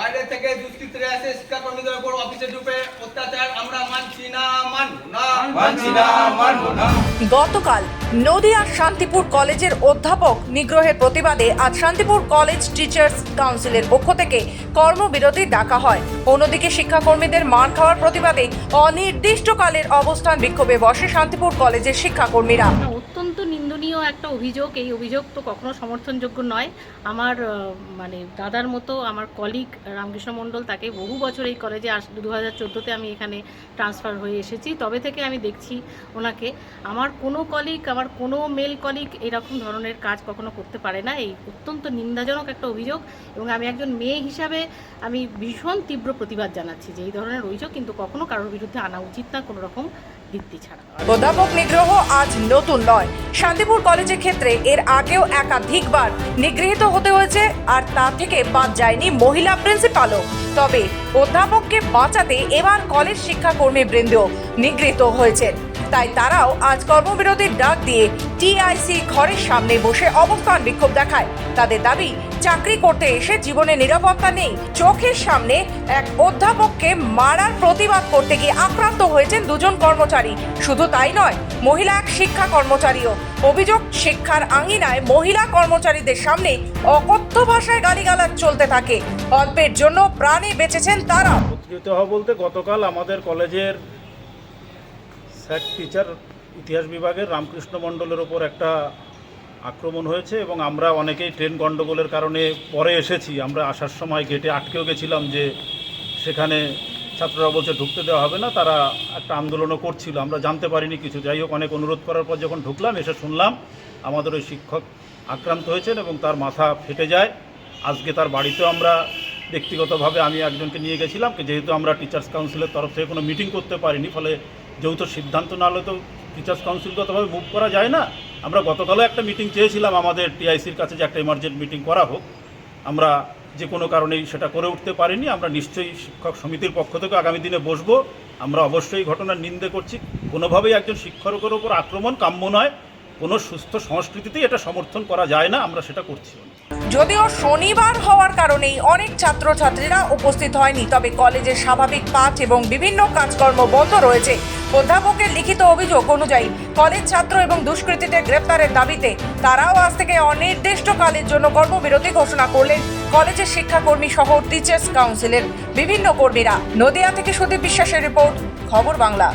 বাইরে থেকে দুষ্কৃতীরা এসে শিক্ষাকর্মীদের উপর অফিসে ঢুকে অত্যাচার। আমরা মানছি না মানব না। মানছি না মানব না। গতকাল নদিয়ার শান্তিপুর কলেজের অধ্যাপক নিগ্রহের প্রতিবাদে আজ শান্তিপুর কলেজ টিচার্স কাউন্সিলের পক্ষ থেকে কর্মবিরতি ডাকা হয়। অন্যদিকে শিক্ষাকর্মীদের মার খাওয়ার প্রতিবাদে অনির্দিষ্টকালের অবস্থান বিক্ষোভে বসে শান্তিপুর কলেজের শিক্ষাকর্মীরা। না, একটা অভিযোগ এই অভিযোগ তো কখনো সমর্থনযোগ্য নয়। আমার মানে দাদার মতো আমার কলিগ রামকৃষ্ণ মণ্ডল তাকে বহু বছর এই কলেজে আস দু হাজার চোদ্দোতে আমি এখানে ট্রান্সফার হয়ে এসেছি। তবে থেকে আমি দেখছি ওনাকে। আমার কোনো কলিগ আমার কোনো মেল কলিগ এরকম ধরনের কাজ কখনো করতে পারে না। এই অত্যন্ত নিন্দাজনক একটা অভিযোগ এবং আমি একজন মেয়ে হিসাবে আমি ভীষণ তীব্র প্রতিবাদ জানাচ্ছি যে এই ধরনের অভিযোগ কিন্তু কখনো কারোর বিরুদ্ধে আনা উচিত না কোনো রকম ভিত্তি ছাড়া। অধ্যাপক নিগ্রহ আজ নতুন নয়। শান্তিপুর কলেজের ক্ষেত্রে এর আগেও একাধিকবার নিগৃহীত হতে হয়েছে, আর তা থেকে বাদ যায়নি মহিলা প্রিন্সিপালও। তবে অধ্যাপককে বাঁচাতে এবার কলেজ শিক্ষাকর্মী বৃন্দ নিগৃহীত হয়েছেন। তাই তারাও আজ কর্মবিরতির ডাক দিয়ে টিআইসি ঘরের সামনে বসে অবস্থান বিক্ষোভ দেখায়। তাদের দাবি, চাকরি করতে এসে জীবনে নিরাপত্তা নেই, চোখের সামনে এক অধ্যাপককে মারার প্রতিবাদ করতে গিয়ে আক্রান্ত হয়েছেন দুজন কর্মচারী। শুধু তাই নয়, মহিলা এক শিক্ষা কর্মচারীও অভিযোগ, শিক্ষার আঙিনায় মহিলা কর্মচারীদের সামনে অকথ্য ভাষায় গালিগালাজ চলতে থাকে। অল্পের জন্য প্রাণে বেঁচেছেন তারা। উদ্ধৃত হওয়া বলতে গতকাল আমাদের কলেজের স্যার, টিচার, ইতিহাস বিভাগের রামকৃষ্ণ মণ্ডলের ওপর একটা আক্রমণ হয়েছে এবং আমরা অনেকেই ট্রেন গণ্ডগোলের কারণে পরে এসেছি। আমরা আসার সময় গেটে আটকেও গেছিলাম যে সেখানে ছাত্ররা বলছে ঢুকতে দেওয়া হবে না, তারা একটা আন্দোলনও করছিল, আমরা জানতে পারিনি কিছু। যাই হোক, অনেক অনুরোধ করার পর যখন ঢুকলাম, এসে শুনলাম আমাদের ওই শিক্ষক আক্রান্ত হয়েছেন এবং তার মাথা ফেটে যায়। আজকে তার বাড়িতেও আমরা ব্যক্তিগতভাবে আমি একজনকে নিয়ে গেছিলাম যেহেতু আমরা টিচার্স কাউন্সিলের তরফ থেকে কোনো মিটিং করতে পারিনি, ফলে যৌথ সিদ্ধান্ত না হলে তো টিচার্স কাউন্সিলগতভাবে মুভ করা যায় না। আমরা গতকালও একটা মিটিং চেয়েছিলাম আমাদের টিআইসির কাছে যে একটা ইমার্জেন্ট মিটিং করা হোক। আমরা যে কোনো কারণেই সেটা করে উঠতে পারেনি। আমরা নিশ্চয়ই শিক্ষক সমিতির পক্ষ থেকে আগামী দিনে বসবো। আমরা অবশ্যই ঘটনার নিন্দে করছি। কোনোভাবেই একজন শিক্ষকের ওপর আক্রমণ কাম্য নয়। কোনো সুস্থ সংস্কৃতিতেই এটা সমর্থন করা যায় না। আমরা সেটা করছি। যদিও শনিবার হওয়ার কারণেই অনেক ছাত্রছাত্রীরা উপস্থিত হয়নি, তবে কলেজের স্বাভাবিক পাঠ এবং বিভিন্ন কাজকর্ম বন্ধ রয়েছে। অধ্যাপকের লিখিত অভিযোগ অনুযায়ী, কলেজ ছাত্র এবং দুষ্কৃতীদের গ্রেপ্তারের দাবিতে তারাও আজ থেকে অনির্দিষ্টকালের জন্য কর্মবিরতি ঘোষণা করলেন কলেজের শিক্ষাকর্মী সহ টিচার্স কাউন্সিলের বিভিন্ন কর্মীরা। নদিয়া থেকে সুদীপ বিশ্বাসের রিপোর্ট, খবর বাংলা।